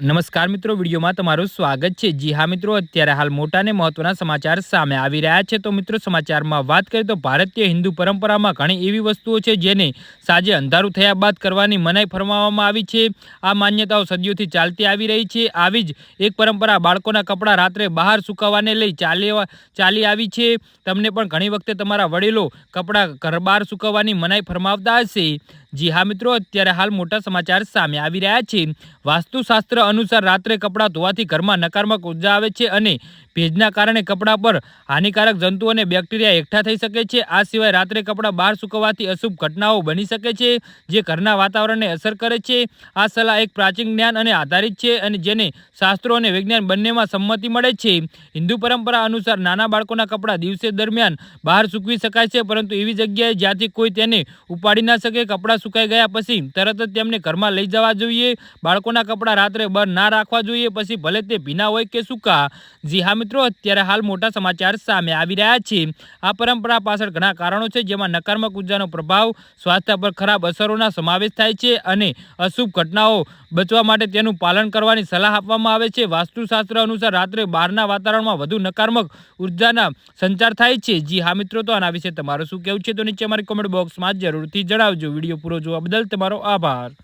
નમસ્કાર મિત્રો, વિડીયોમાં તમારું સ્વાગત છે. જી હા મિત્રો, અત્યારે હાલ મોટા અને મહત્વના સમાચાર સામે આવી રહ્યા છે. તો મિત્રો, સમાચારમાં વાત કરીએ તો ભારતીય હિન્દુ પરંપરામાં ઘણી એવી વસ્તુઓ છે જેને સાંજે અંધારું થયા બાદ કરવાની મનાઈ ફરમાવવામાં આવી છે. આ માન્યતાઓ સદીઓથી ચાલતી આવી રહી છે. આવી જ એક પરંપરા બાળકોના કપડાં રાત્રે બહાર સુકાવવાને લઈ ચાલી ચાલી આવી છે. તમને પણ ઘણી વખતે તમારા વડીલો કપડાં ઘર બહાર સુકવવાની મનાઈ ફરમાવતા હશે. જી હા મિત્રો, અત્યારે હાલ મોટા સમાચાર સામે આવી રહ્યા છે. વાસ્તુશાસ્ત્ર અનુસાર રાત્રે કપડાં ધોવાથી ઘરમાં નકારાત્મક ઊર્જા આવે છે અને ભેજના કારણે કપડાં પર હાનિકારક જંતુઓ અને બેક્ટેરિયા એકઠા થઈ શકે છે. આ સિવાય રાત્રે કપડાં બહાર સૂકવવાથી અશુભ ઘટનાઓ બની શકે છે, જે ઘરના વાતાવરણને અસર કરે છે. આ સલાહ એક પ્રાચીન જ્ઞાન અને આધારિત છે અને જેને શાસ્ત્રો અને વિજ્ઞાન બંનેમાં સંમતિ મળે છે. હિન્દુ પરંપરા અનુસાર નાના બાળકોના કપડાં દિવસે દરમિયાન બહાર સૂકવી શકાય છે, પરંતુ એવી જગ્યાએ જ્યાંથી કોઈ તેને ઉપાડી ના શકે, કપડાં સુકાઈ ગયા પછી તરત જ તેમને ઘરમાં લઈ જવા જોઈએ. બાળકોના કપડાં રાત્રે બહાર ના રાખવા જોઈએ. પછી ભલે તે ભીના હોય કે સૂકા. જી હા મિત્રો, અત્યારે હાલ મોટા સમાચાર સામે આવી રહ્યા છે. આ પરંપરા પાછળ ઘણા કારણો છે, જેમાં નકારાત્મક ઉર્જાનો પ્રભાવ, સ્વાસ્થ્ય પર ખરાબ અસરોના સમાવેશ થાય છે અને અશુભ ઘટનાઓ બચવા માટે તેનું પાલન કરવાની સલાહ આપવામાં આવે છે. વાસ્તુશાસ્ત્ર અનુસાર રાત્રે બહારના વાતાવરણમાં વધુ નકારાત્મક ઉર્જાના સંચાર થાય છે. જી હા મિત્રો, તો આના વિશે તમારું શું કહેવું છે? તો નીચે અમારી કોમેન્ટ બોક્સમાં જરૂરથી જણાવજો. વીડિયો પૂરો જોવા બદલ તમારો આભાર.